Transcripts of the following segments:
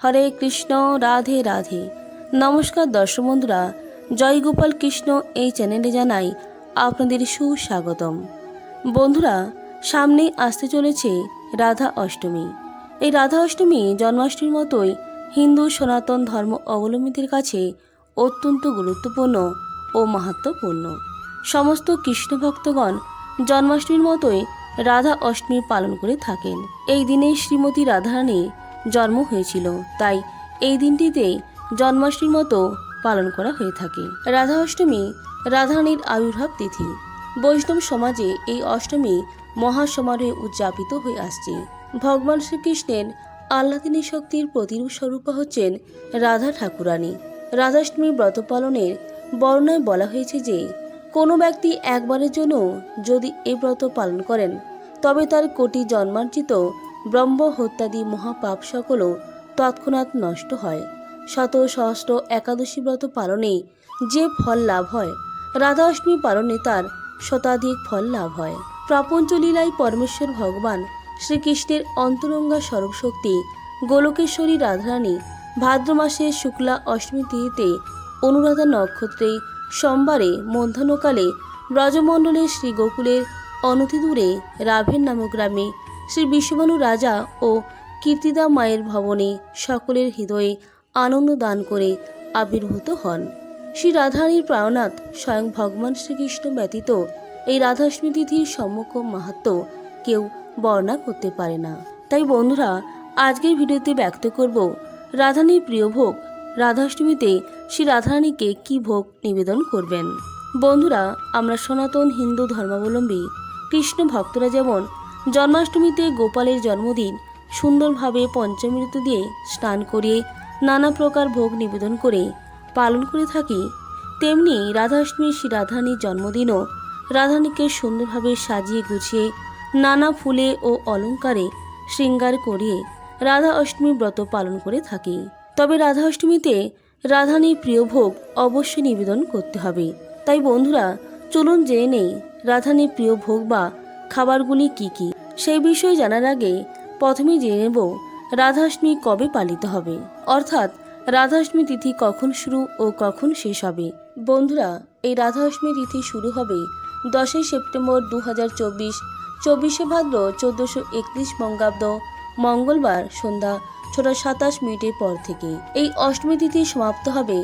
হরে কৃষ্ণ, রাধে রাধে। নমস্কার দর্শক বন্ধুরা জয়গোপাল কৃষ্ণ এই চ্যানেলে জানাই আপনাদের সুস্বাগতম। বন্ধুরা সামনেই আসতে চলেছে রাধা অষ্টমী। এই রাধা অষ্টমী জন্মাষ্টমীর মতোই হিন্দু সনাতন ধর্ম অবলম্বীদের কাছে অত্যন্ত গুরুত্বপূর্ণ ও মাহাত্ম্যপূর্ণ। সমস্ত কৃষ্ণ ভক্তগণ জন্মাষ্টমীর মতোই রাধা অষ্টমী পালন করে থাকেন। এই দিনে শ্রীমতী রাধারানীর জন্ম হয়েছিল। তাই এই দিনটিতে জন্মাষ্টমীর মতো পালন করা হয়ে থাকে। রাধা অষ্টমী রাধারানীর আবির্ভাব তিথি। বৈষ্ণব সমাজে এই অষ্টমী মহাসমারোহে উদযাপিত হয়ে আসছে। ভগবান শ্রীকৃষ্ণের আহ্লাদিনী শক্তির প্রতিরূপ স্বরূপা হচ্ছেন রাধা ঠাকুরানী। রাধাষ্টমী ব্রত পালনের বর্ণায় বলা হয়েছে যে, কোনো ব্যক্তি একবারের জন্য যদি এই ব্রত পালন করেন, তবে তার কোটি জন্মার্জিত ব্রহ্ম হত্যাদি মহাপাপ সকলও তৎক্ষণাৎ নষ্ট হয়। শত সহস্র একাদশী ব্রত পালনে যে ফল লাভ হয় রাধা অষ্টমী পালনে তার শতাধিক ফল লাভ হয়। প্রপঞ্চ লীলায় পরমেশ্বর ভগবান শ্রীকৃষ্ণের অন্তরঙ্গা স্বরূপ শক্তি গোলকেশ্বরী রাধারানী ভাদ্র মাসের শুক্লা অষ্টমী তিথিতে অনুরাধা নক্ষত্রে সোমবারে মধ্যাহ্নকালে ব্রজমণ্ডলের শ্রী গোকুলের অনতি দূরে রাভের নামক গ্রামে শ্রী বিশ্বভানু রাজা ও কীর্তিদা মায়ের ভবনে সকলের হৃদয়ে আনন্দ দান করে আবির্ভূত হন। শ্রী রাধারানীর প্রাণনাথ স্বয়ং ভগবান শ্রীকৃষ্ণ ব্যতীত এই রাধাষ্টমী তিথির সম্মুখ মাহাত্ম কেউ বর্ণনা করতে পারে না। তাই বন্ধুরা, আজকের ভিডিওতে ব্যক্ত করব রাধানীর প্রিয় ভোগ। রাধাষ্টমীতে শ্রী রাধারানীকে কি ভোগ নিবেদন করবেন? বন্ধুরা, আমরা সনাতন হিন্দু ধর্মাবলম্বী কৃষ্ণ ভক্তরা যেমন জন্মাষ্টমীতে গোপালের জন্মদিন। সুন্দরভাবে পঞ্চমৃত দিয়ে স্নান করিয়ে নানা প্রকার ভোগ নিবেদন করে পালন করে থাকি। তেমনি রাধাষ্টমী শ্রী রাধানীর জন্মদিনও রাধানীকে সুন্দরভাবে সাজিয়ে গুছিয়ে নানা ফুলে ও অলঙ্কারে শৃঙ্গার করিয়ে রাধা অষ্টমী ব্রত পালন করে থাকি। তবে রাধা অষ্টমীতে রাধানীর প্রিয় ভোগ অবশ্যই নিবেদন করতে হবে। তাই বন্ধুরা, চলুন জেনে নেই রাধানীর প্রিয় ভোগ বা খাবারগুলি কি কি? সেই বিষয়ে জানার আগে প্রথমেই জেনে নেব রাধাষ্টমী কবে পালিত হবে। অর্থাৎ রাধাষ্টমী তিথি কখন শুরু ও কখন শেষ হবে? বন্ধুরা, এই রাধা অষ্টমী তিথি শুরু হবে দশই সেপ্টেম্বর দু হাজার চব্বিশ, চব্বিশে ভাদ্র চোদ্দোশো একত্রিশ বঙ্গাব্দ, মঙ্গলবার সন্ধ্যা ছটা সাতাশ মিনিটের পর থেকে। এই অষ্টমী তিথি সমাপ্ত হবে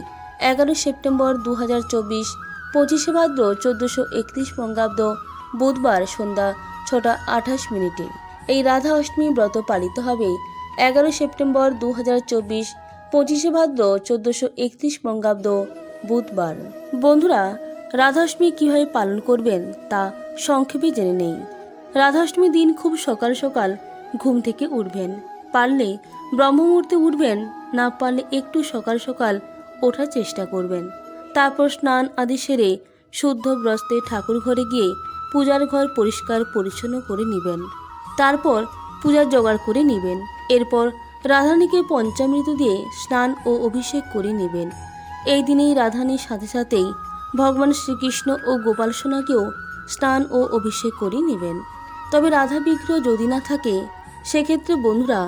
এগারো সেপ্টেম্বর দু হাজার চব্বিশ, পঁচিশে ভাদ্র চোদ্দোশো একত্রিশ বঙ্গাব্দ বুধবার সন্ধ্যা ছটা আঠাশ মিনিটে। এই রাধা অষ্টমী ব্রত পালিত হবে এগারো সেপ্টেম্বর দু হাজার চব্বিশ, পঁচিশে ভাদ্র চোদ্দোশো একত্রিশ বঙ্গাব্দ বুধবার। বন্ধুরা রাধাষ্টমী কীভাবে পালন করবেন তা সংক্ষেপে জেনে নেই। রাধাষ্টমী দিন খুব সকাল সকাল ঘুম থেকে উঠবেন। পারলে ব্রহ্মমুহূর্তে উঠবেন, না পারলে একটু সকাল সকাল ওঠার চেষ্টা করবেন। তারপর স্নান আদি সেরে শুদ্ধ ব্রস্তে ঠাকুর ঘরে গিয়ে পূজার ঘর পরিষ্কার পরিচ্ছন্ন করে নেবেন। তারপর পূজার জোগাড় করে নেবেন। এরপর রাধানীকে পঞ্চামৃত দিয়ে স্নান ও অভিষেক করে নেবেন। এই দিনেই রাধানীর সাথে সাথেই ভগবান শ্রীকৃষ্ণ ও গোপাল সোনাকেও স্নান ও অভিষেক করে নেবেন। তবে রাধা বিগ্রহ যদি না থাকে, সেক্ষেত্রে বন্ধুরা,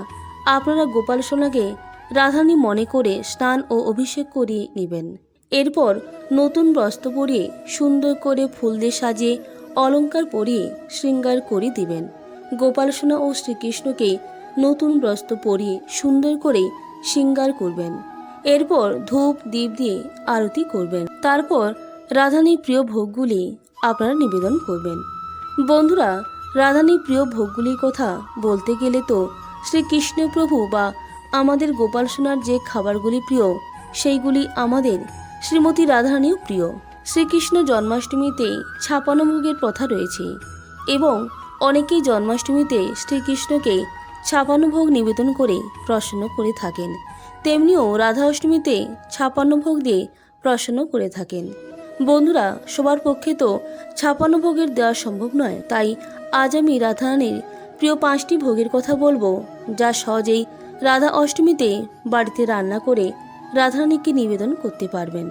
আপনারা গোপাল সোনাকে রাধানী মনে করে স্নান ও অভিষেক করিয়ে নেবেন। এরপর নতুন বস্ত্র পরিয়ে সুন্দর করে ফুল দিয়ে সাজিয়ে অলঙ্কার পরিয়ে শৃঙ্গার করে দিবেন। গোপাল সোনা ও শ্রীকৃষ্ণকে নতুন বস্ত্র পরিয়ে সুন্দর করে শৃঙ্গার করবেন। এরপর ধূপ দ্বীপ দিয়ে আরতি করবেন। তারপর রাধানীর প্রিয় ভোগগুলি আপনারা নিবেদন করবেন। বন্ধুরা, রাধানীর প্রিয় ভোগগুলির কথা বলতে গেলে তো শ্রীকৃষ্ণ প্রভু বা আমাদের গোপাল সোনার যে খাবারগুলি প্রিয়, সেইগুলি আমাদের শ্রীমতী রাধারানীও প্রিয়। শ্রীকৃষ্ণ জন্মাষ্টমীতে ছাপানো ভোগের প্রথা রয়েছে এবং অনেকেই জন্মাষ্টমীতে শ্রীকৃষ্ণকে ছাপান্ন ভোগ নিবেদন করে প্রসন্ন করে থাকেন। তেমনিও রাধা অষ্টমীতে ছাপান্ন ভোগ দিয়ে প্রসন্ন করে থাকেন। বন্ধুরা, সবার পক্ষে তো ছাপান্ন ভোগের দেওয়া সম্ভব নয়, তাই আজ আমি রাধারানীর প্রিয় পাঁচটি ভোগের কথা বলব, যা সহজেই রাধা অষ্টমীতে বাড়িতে রান্না করে রাধারানীকে নিবেদন করতে পারবেন।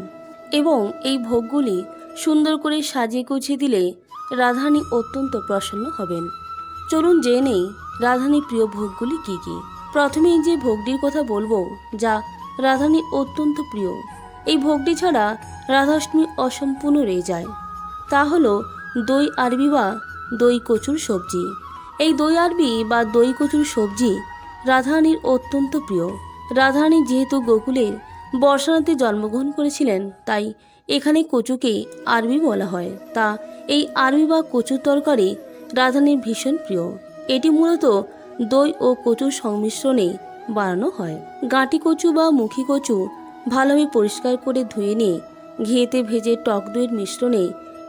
এবং এই ভোগগুলি সুন্দর করে সাজিয়ে গুছিয়ে দিলে রাধানী অত্যন্ত প্রসন্ন হবেন। চলুন জেনে নেই রাধানী প্রিয় ভোগগুলি কী কী। প্রথমেই যে ভোগটির কথা বলব, যা রাধানী অত্যন্ত প্রিয়। এই ভোগটি ছাড়া রাধাষ্টমী অসম্পূর্ণ রয়ে যায়। তা হলো দই আরবি বা দই কচুর সবজি। এই দই আরবি বা দই কচুর সবজি রাধারানীর অত্যন্ত প্রিয়। রাধারানী যেহেতু গোকুলের বর্ষানাতে জন্মগ্রহণ করেছিলেন, তাই এখানে কচুকে আরবি বলা হয়। তা এই আরবি বা কচুর তরকারি রাধারানীর ভীষণ প্রিয়। এটি মূলত দই ও কচুর সংমিশ্রণে বানানো হয়। গাঁটি কচু বা মুখী কচু ভালোভাবে পরিষ্কার করে ধুয়ে নিয়ে ঘিয়েতে ভেজে টক দইয়ের মিশ্রণে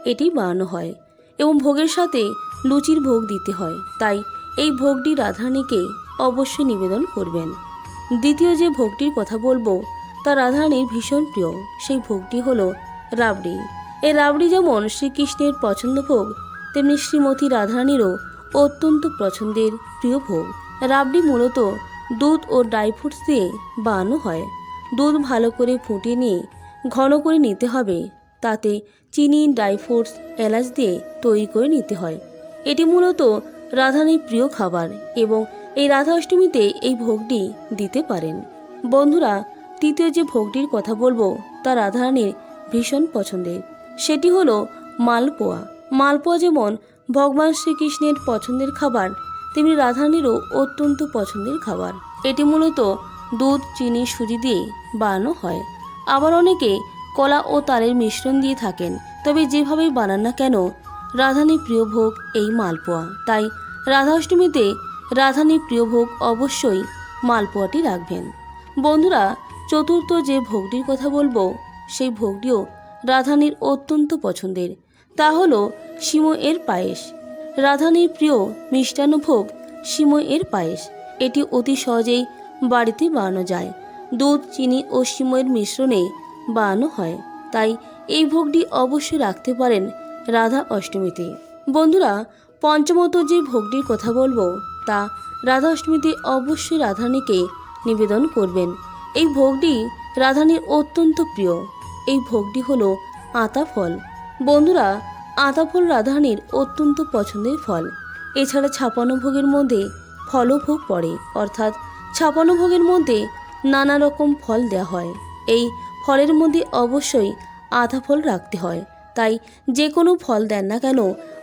এটি বানানো হয় এবং ভোগের সাথে লুচির ভোগ দিতে হয়। তাই এই ভোগটি রাধারানীকে অবশ্যই নিবেদন করবেন। দ্বিতীয় যে ভোগটির কথা বলব তা রাধারানীর ভীষণ প্রিয়। সেই ভোগটি হলো রাবড়ি। এই রাবড়ি যেমন শ্রীকৃষ্ণের পছন্দ ভোগ, তেমনি শ্রীমতী রাধারানীরও অত্যন্ত পছন্দের প্রিয় ভোগ। রাবড়ি মূলত দুধ ও ড্রাই ফ্রুটস দিয়ে বানানো হয়। দুধ ভালো করে ফুটিয়ে নিয়ে ঘন করে নিতে হবে। তাতে চিনি, ড্রাই ফ্রুটস, এলাচ দিয়ে তৈরি করে নিতে হয়। এটি মূলত রাধারানীর প্রিয় খাবার এবং এই রাধা অষ্টমীতে এই ভোগটি দিতে পারেন। বন্ধুরা তৃতীয় যে ভোগটির কথা বলব, তা রাধারানীর ভীষণ পছন্দের। সেটি হলো মালপোয়া। মালপোয়া যেমন ভগবান শ্রীকৃষ্ণের পছন্দের খাবার, তেমনি রাধারানীরও অত্যন্ত পছন্দের খাবার। এটি মূলত দুধ, চিনি, সুজি দিয়ে বানানো হয়। আবার অনেকে কলা ও তারের মিশ্রণ দিয়ে থাকেন, তবে যেভাবেই বানান না কেন রাধানীর প্রিয় ভোগ এই মালপোয়া। তাই রাধাষ্টমীতে রাধানীর প্রিয় ভোগ অবশ্যই মালপোয়াটি রাখবেন। বন্ধুরা চতুর্থ যে ভোগটির কথা বলব, সেই ভোগটিও রাধানীর অত্যন্ত পছন্দের। তা হল হলো এর পায়েস। রাধানীর প্রিয় মিষ্টান্ন ভোগ সিময়ের পায়েস। এটি অতি সহজেই বাড়িতে বানানো যায়। দুধ, চিনি ও সিময়ের মিশ্রণে বানানো হয়। তাই এই ভোগটি অবশ্যই রাখতে পারেন রাধা অষ্টমীতে। বন্ধুরা, পঞ্চমত যে ভোগটির কথা বলব, তা রাধা অষ্টমীতে অবশ্যই রাধারানীকে নিবেদন করবেন। এই ভোগটি রাধারানীর অত্যন্ত প্রিয়। এই ভোগটি হলো আতা ফল। বন্ধুরা, আতা ফল রাধারানীর অত্যন্ত পছন্দের ফল। এছাড়া ছাপানো ভোগের মধ্যে ফলও ভোগ পড়ে। অর্থাৎ ছাপানো ভোগের মধ্যে নানা রকম ফল দেওয়া হয়। এই ফলের মধ্যে অবশ্যই আতা ফল রাখতে হয়। তাই যে কোনো ফল দেন না কেন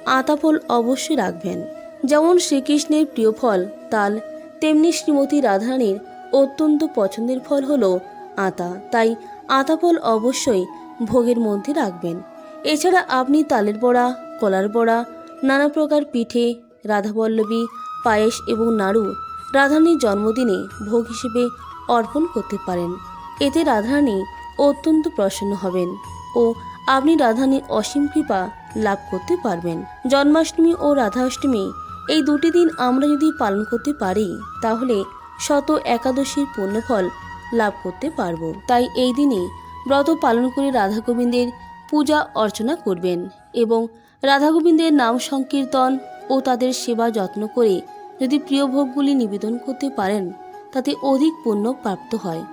আতা ফল অবশ্যই রাখবেন। যেমন শ্রীকৃষ্ণের প্রিয় ফল তাল, তেমনি শ্রীমতী রাধারানীর অত্যন্ত পছন্দের ফল হলো আতা। তাই আতা ফল অবশ্যই ভোগের মধ্যে রাখবেন। এছাড়া আপনি তালের বড়া, কলার বড়া, নানা প্রকার পিঠে রাধাবল্লভী পায়েস এবং নাড়ু রাধারানীর জন্মদিনে ভোগ হিসেবে অর্পণ করতে পারেন। এতে রাধারানী অত্যন্ত প্রসন্ন হবেন ও আপনি রাধারানীর অসীম কৃপা লাভ করতে পারবেন। জন্মাষ্টমী ও রাধা অষ্টমী এই দুটি দিন আমরা যদি পালন করতে পারি, তাহলে শত একাদশীর পুণ্যফল লাভ করতে পারব। তাই এই দিনে ব্রত পালন করে রাধা গোবিন্দের পূজা অর্চনা করবেন এবং রাধা গোবিন্দের নাম সংকীর্তন ও তাদের সেবা যত্ন করে যদি প্রিয় ভোগগুলি নিবেদন করতে পারেন, তাতে অধিক পুণ্য প্রাপ্ত হয়।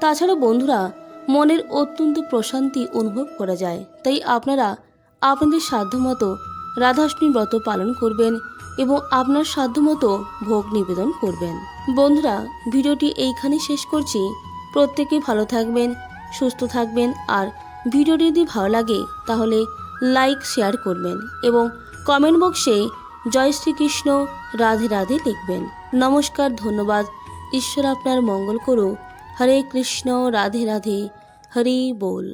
তাছাড়া বন্ধুরা, মনের অত্যন্ত প্রশান্তি অনুভব করা যায়। তাই আপনারা আপনাদের সাধ্যমতো রাধাষ্টমী ব্রত পালন করবেন এবং আপনার সাধ্যমতো ভোগ নিবেদন করবেন। বন্ধুরা, ভিডিওটি এইখানে শেষ করছি। প্রত্যেকে ভালো থাকবেন, সুস্থ থাকবেন আর ভিডিওটি যদি ভালো লাগে তাহলে লাইক, শেয়ার করবেন এবং কমেন্ট বক্সে জয় শ্রীকৃষ্ণ, রাধে রাধে লিখবেন। নমস্কার, ধন্যবাদ। ঈশ্বর আপনার মঙ্গল করুক। হরে কৃষ্ণ, রাধে রাধে। হরি বল।